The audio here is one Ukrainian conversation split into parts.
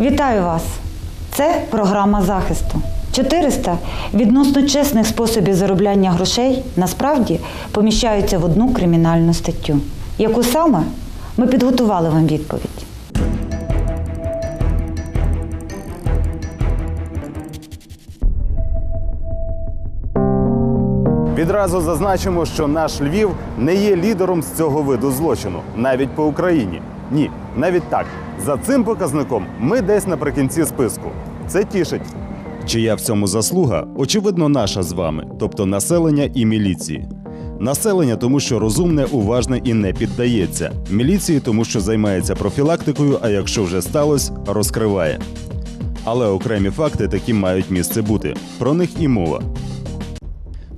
Вітаю вас! Це програма захисту. 400 відносно чесних способів заробляння грошей насправді поміщаються в одну кримінальну статтю. Яку саме ми підготували вам відповідь. Відразу зазначимо, що наш Львів не є лідером з цього виду злочину, навіть по Україні. Ні, навіть так. За цим показником ми десь наприкінці списку. Це тішить. Чия в цьому заслуга? Очевидно, наша з вами, тобто населення і міліції. Населення, тому що розумне, уважне і не піддається. Міліції, тому що займається профілактикою, а якщо вже сталося, розкриває. Але окремі факти такі мають місце бути. Про них і мова.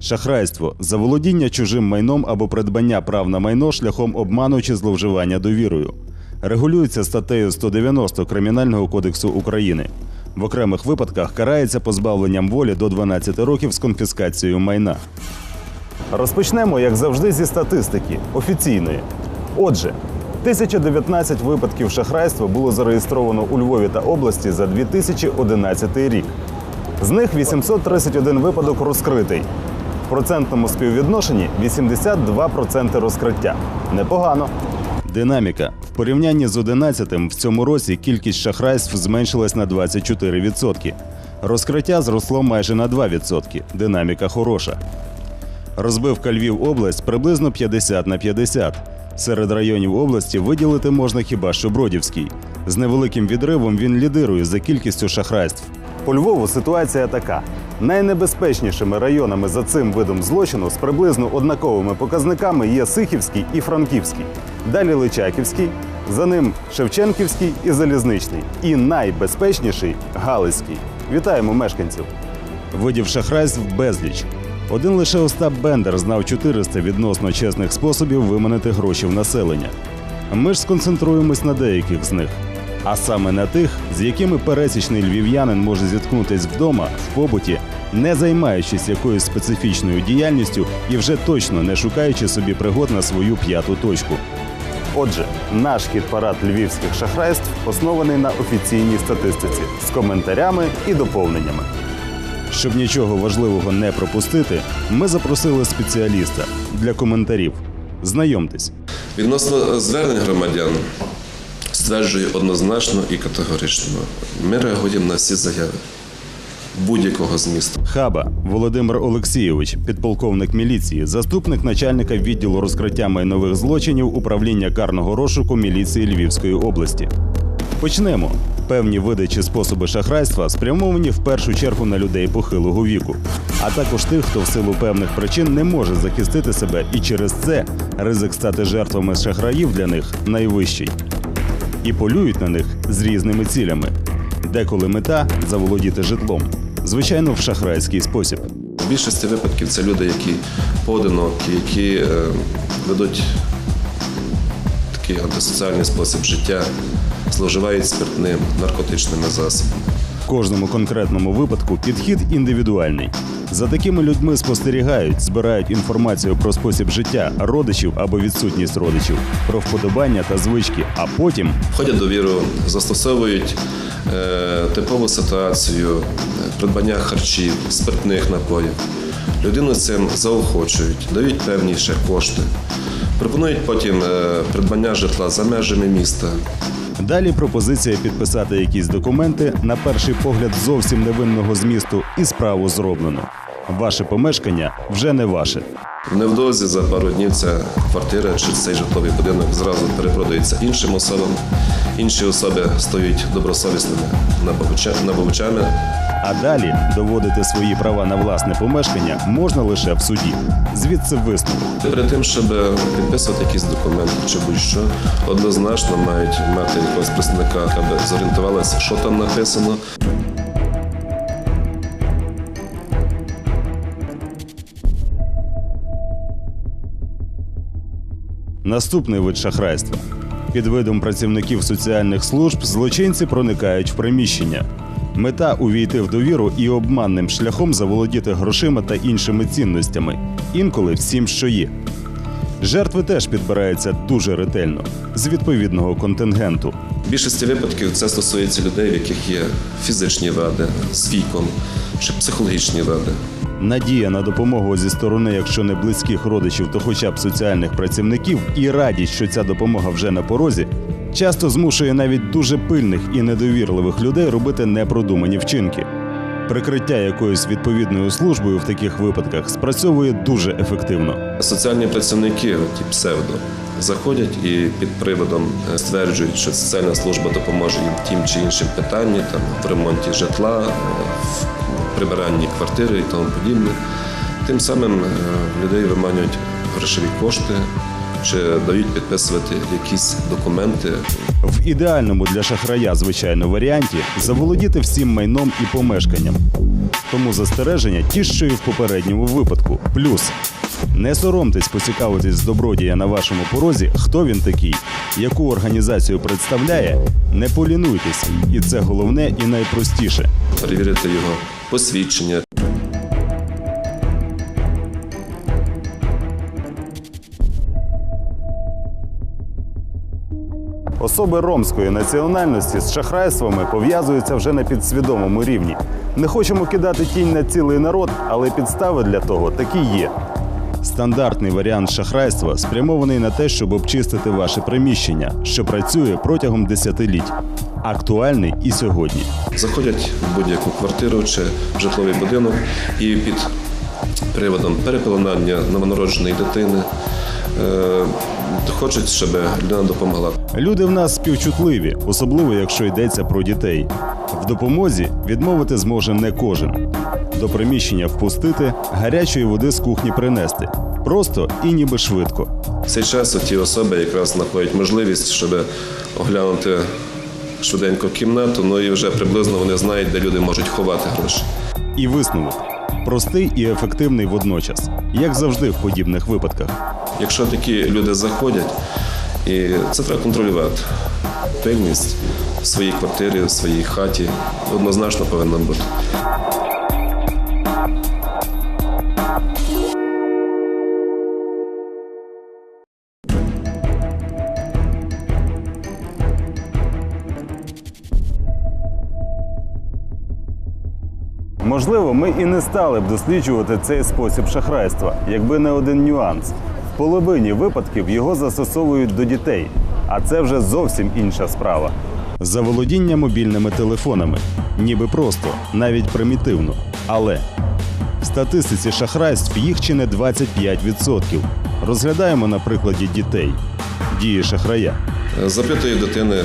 Шахрайство заволодіння чужим майном або придбання прав на майно шляхом обману чи зловживання довірою. Регулюється статтею 190 Кримінального кодексу України. В окремих випадках карається позбавленням волі до 12 років з конфіскацією майна. Розпочнемо, як завжди, зі статистики офіційної. Отже, 1019 випадків шахрайства було зареєстровано у Львові та області за 2011 рік. З них 831 випадок розкритий. В процентному співвідношенні 82% розкриття. Непогано. Динаміка. Порівнянні з 11-м в цьому році кількість шахрайств зменшилась на 24%. Розкриття зросло майже на 2%. Динаміка хороша. Розбивка Львів область приблизно 50 на 50. Серед районів області виділити можна хіба що Бродівський. З невеликим відривом він лідирує за кількістю шахрайств. По Львову ситуація така: найнебезпечнішими районами за цим видом злочину з приблизно однаковими показниками є Сихівський і Франківський. Далі Личаківський, за ним Шевченківський і Залізничний. І найбезпечніший Галицький. Вітаємо мешканців! Видів шахрайств безліч. Один лише Остап Бендер знав 400 відносно чесних способів виманити гроші в населення. Ми ж сконцентруємось на деяких з них, а саме на тих, з якими пересічний львів'янин може зіткнутись вдома в побуті, не займаючись якоюсь специфічною діяльністю і вже точно не шукаючи собі пригод на свою п'яту точку. Отже, наш хіт-парад львівських шахрайств оснований на офіційній статистиці з коментарями і доповненнями. Щоб нічого важливого не пропустити, ми запросили спеціаліста для коментарів. Знайомтесь. Відносно звернень громадян стверджую однозначно і категорично. Ми реагуємо на всі заяви будь-якого змісту. Хаба Володимир Олексійович, підполковник міліції, заступник начальника відділу розкриття майнових злочинів управління карного розшуку міліції Львівської області. Почнемо. Певні види чи способи шахрайства спрямовані в першу чергу на людей похилого віку, а також тих, хто в силу певних причин не може захистити себе, і через це ризик стати жертвами шахраїв для них найвищий. І полюють на них з різними цілями. Деколи мета заволодіти житлом, звичайно, в шахрайський спосіб. В більшості випадків це люди, які поодинокі, які е, ведуть такий антисоціальний спосіб життя, зловживають спиртним, наркотичними засобами. В кожному конкретному випадку підхід індивідуальний. За такими людьми спостерігають, збирають інформацію про спосіб життя родичів або відсутність родичів, про вподобання та звички, а потім Входять до віру, застосовують типову ситуацію е, придбання харчів, спиртних напоїв. Людину цим заохочують, дають певні ще кошти. Пропонують потім е, придбання житла за межами міста. далі пропозиція підписати якісь документи, на перший погляд зовсім невинного змісту, і справу зроблено. Ваше помешкання вже не ваше. Невдовзі за пару днів ця квартира чи цей житловий будинок зразу перепродається іншим особам. Інші особи стають добросовісними набувача- набувачами. А далі доводити свої права на власне помешкання можна лише в суді. Звідси висновок. Перед тим, щоб підписувати якісь документи чи будь-що, однозначно мають мати якогось представника, аби зорієнтувалися, що там написано. Наступний вид шахрайства. Під видом працівників соціальних служб злочинці проникають в приміщення. Мета увійти в довіру і обманним шляхом заволодіти грошима та іншими цінностями, інколи всім, що є. Жертви теж підбираються дуже ретельно з відповідного контингенту. В більшості випадків це стосується людей, в яких є фізичні вади з віком чи психологічні вади. Надія на допомогу зі сторони, якщо не близьких родичів, то хоча б соціальних працівників, і радість, що ця допомога вже на порозі, часто змушує навіть дуже пильних і недовірливих людей робити непродумані вчинки. Прикриття якоюсь відповідною службою в таких випадках спрацьовує дуже ефективно. Соціальні працівники, ті псевдо, заходять і під приводом е, стверджують, що соціальна служба допоможе їм в тім чи іншим питанні, там в ремонті житла, е, прибиранні квартири і тому подібне. Тим самим е, людей виманюють грошові кошти чи дають підписувати якісь документи В ідеальному для шахрая, звичайно, варіанті заволодіти всім майном і помешканням. Тому застереження ті, що і в попередньому випадку. Плюс не соромтесь поцікавитись з добродія на вашому порозі, хто він такий, яку організацію представляє. Не полінуйтесь, і це головне і найпростіше. перевірити його посвідчення, Особи ромської національності з шахрайствами пов'язуються вже на підсвідомому рівні. Не хочемо кидати тінь на цілий народ, але підстави для того такі є. Стандартний варіант шахрайства спрямований на те, щоб обчистити ваше приміщення, що працює протягом десятиліть. Актуальний і сьогодні. заходять в будь-яку квартиру чи житловий будинок і під приводом перепеленання новонародженої дитини хочуть, щоб людина допомогла. Люди в нас співчутливі, особливо якщо йдеться про дітей. В допомозі відмовити зможе не кожен. До приміщення впустити, гарячої води з кухні принести. Просто і ніби швидко. В цей час ті особи якраз знаходять можливість, щоб оглянути швиденько кімнату, ну і вже приблизно вони знають, де люди можуть ховати гроші. І висновок простий і ефективний водночас, як завжди в подібних випадках. Якщо такі люди заходять, і це треба контролювати. Пильність в своїй квартирі, в своїй хаті однозначно повинна бути. Можливо, ми і не стали б досліджувати цей спосіб шахрайства, якби не один нюанс. В половині випадків його застосовують до дітей, а це вже зовсім інша справа. Заволодіння мобільними телефонами. Ніби просто, навіть примітивно. Але в статистиці шахрайств їх чи не 25%. Розглядаємо на прикладі дітей. Дії шахрая. Запитує дитини,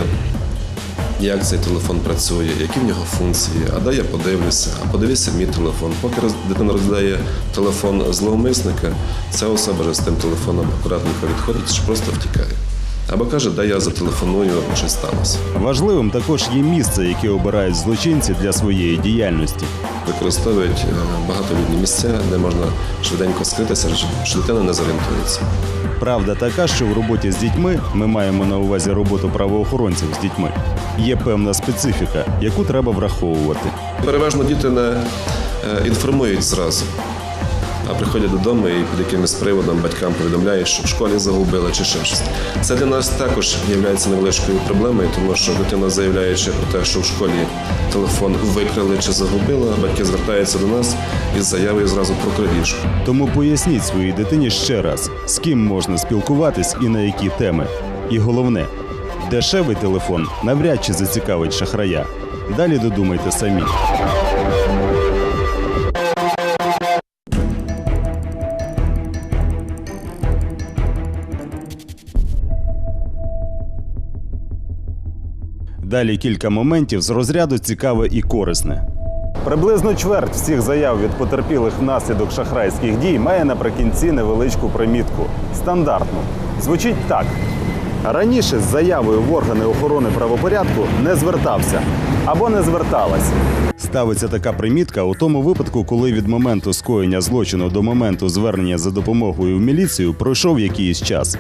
як цей телефон працює, які в нього функції, а дай я подивлюся, а подивися мій телефон. Поки дитина роздає телефон зловмисника, ця особа вже з тим телефоном акуратненько відходить чи просто втікає. Або каже, дай я зателефоную, що сталося. Важливим також є місце, яке обирають злочинці для своєї діяльності. Використовують е, багатолюдні місця, де можна швиденько скритися, що дитина не зорієнтується. Правда така, що в роботі з дітьми ми маємо на увазі роботу правоохоронців з дітьми. Є певна специфіка, яку треба враховувати. Переважно діти не е, інформують зразу, а приходять додому і під якимось приводом батькам повідомляють, що в школі загубили чи ще щось. Це для нас також є невеличкою проблемою, тому що дитина заявляючи про те, що в школі телефон викрали чи загубили, батьки звертаються до нас із заявою зразу про крадіжку. Тому поясніть своїй дитині ще раз, з ким можна спілкуватись і на які теми. І головне, дешевий телефон навряд чи зацікавить шахрая. Далі додумайте самі. Далі кілька моментів з розряду цікаве і корисне. Приблизно чверть всіх заяв від потерпілих внаслідок шахрайських дій має наприкінці невеличку примітку. Стандартну. Звучить так. Раніше з заявою в органи охорони правопорядку не звертався або не зверталась. Ставиться така примітка у тому випадку, коли від моменту скоєння злочину до моменту звернення за допомогою в міліцію пройшов якийсь час.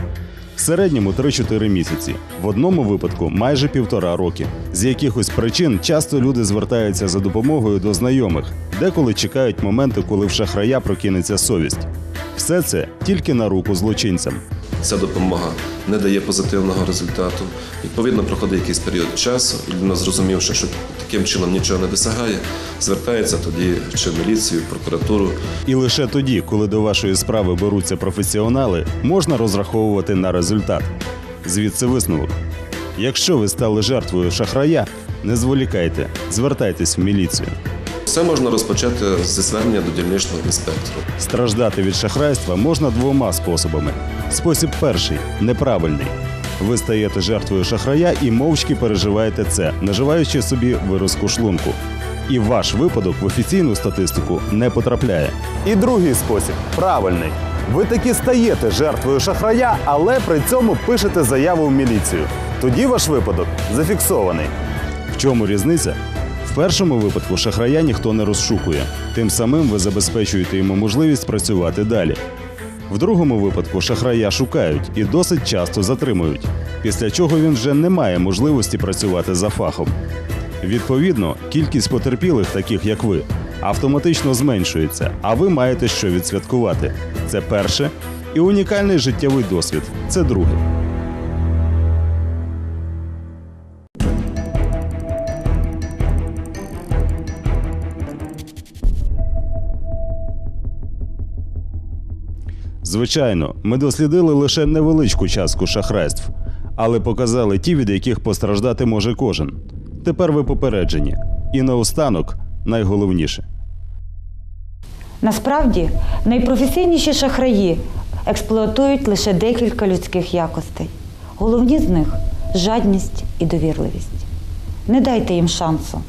В середньому 3-4 місяці, в одному випадку майже півтора роки. З якихось причин часто люди звертаються за допомогою до знайомих, деколи чекають моменти, коли в шахрая прокинеться совість. Все це тільки на руку злочинцям. Ця допомога не дає позитивного результату. Відповідно, проходить якийсь період часу, і людина, зрозумівши, що таким чином нічого не досягає, звертається тоді чи в міліцію, в прокуратуру. І лише тоді, коли до вашої справи беруться професіонали, можна розраховувати на результат. Звідси висновок. Якщо ви стали жертвою шахрая, не зволікайте, звертайтесь в міліцію. Все можна розпочати зі звернення до дільничного інспектора. Страждати від шахрайства можна двома способами. Спосіб перший неправильний. Ви стаєте жертвою шахрая і мовчки переживаєте це, наживаючи собі виразку шлунку. І ваш випадок в офіційну статистику не потрапляє. І другий спосіб правильний. Ви таки стаєте жертвою шахрая, але при цьому пишете заяву в міліцію. Тоді ваш випадок зафіксований. В чому різниця? Першому випадку шахрая ніхто не розшукує. Тим самим ви забезпечуєте йому можливість працювати далі. В другому випадку шахрая шукають і досить часто затримують, після чого він вже не має можливості працювати за фахом. Відповідно, кількість потерпілих, таких як ви, автоматично зменшується, а ви маєте що відсвяткувати. Це перше. І унікальний життєвий досвід це друге. Звичайно, ми дослідили лише невеличку частку шахрайств, але показали ті, від яких постраждати може кожен. Тепер ви попереджені. І наостанок найголовніше. Насправді, найпрофесійніші шахраї експлуатують лише декілька людських якостей. Головні з них жадність і довірливість. Не дайте їм шансу.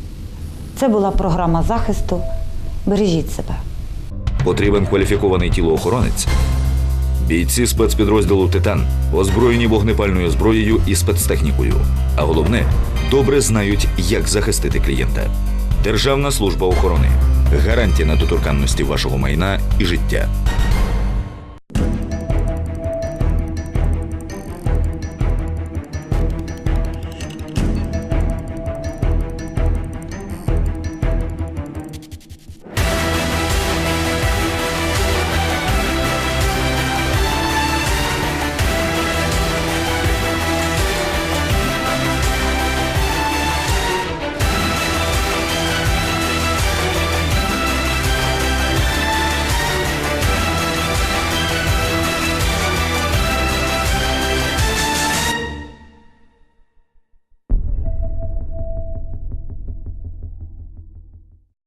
Це була програма захисту. Бережіть себе. Потрібен кваліфікований тілоохоронець. Бійці спецпідрозділу Титан озброєні вогнепальною зброєю і спецтехнікою. А головне, добре знають, як захистити клієнта. Державна служба охорони гарантія недоторканності вашого майна і життя.